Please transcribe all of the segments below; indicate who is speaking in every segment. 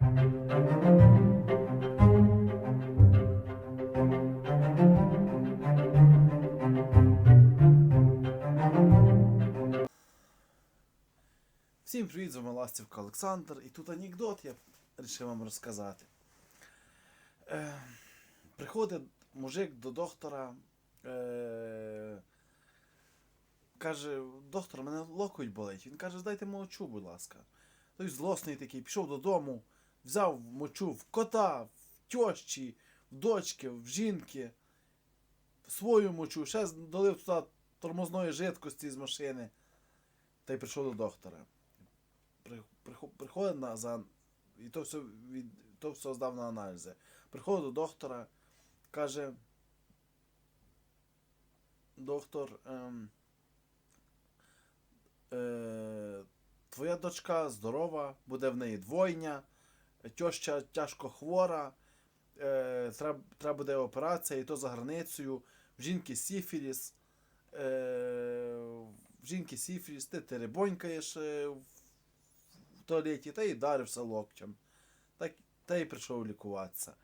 Speaker 1: Всім привіт, з вами Ластівка Олександр. І тут анекдот я вирішив вам розказати. Е, приходить мужик до доктора. Е, каже, доктор, мене локоть болить. Він каже, здайте мочу, будь ласка. Той злосний такий, пішов додому, взяв мочу в кота, в тьощі, в дочки, в жінки, свою мочу, ще долив туди тормозної жидкості з машини. Та й прийшов до доктора при- приходить на за і то все від то все здав на аналізи. Приходить до доктора, каже. Доктор. Ем, е, твоя дочка здорова, буде в неї двойня, тьоща тяжко хвора, е, треба, треба буде операція, і то за границею, в жінки сіфіліс. Е, в жінки сіфіліс, ти теребонькаєш е, в туалеті та й вдарився локтем. Так, та й прийшов лікуватися.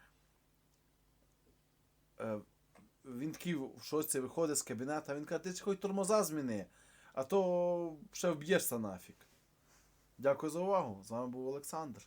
Speaker 1: Е, він такий в шоці виходить з кабінета, він каже, ти хоч тормоза зміни, а то ще вб'єшся нафіг. Дякую за увагу. З вами був Олександр.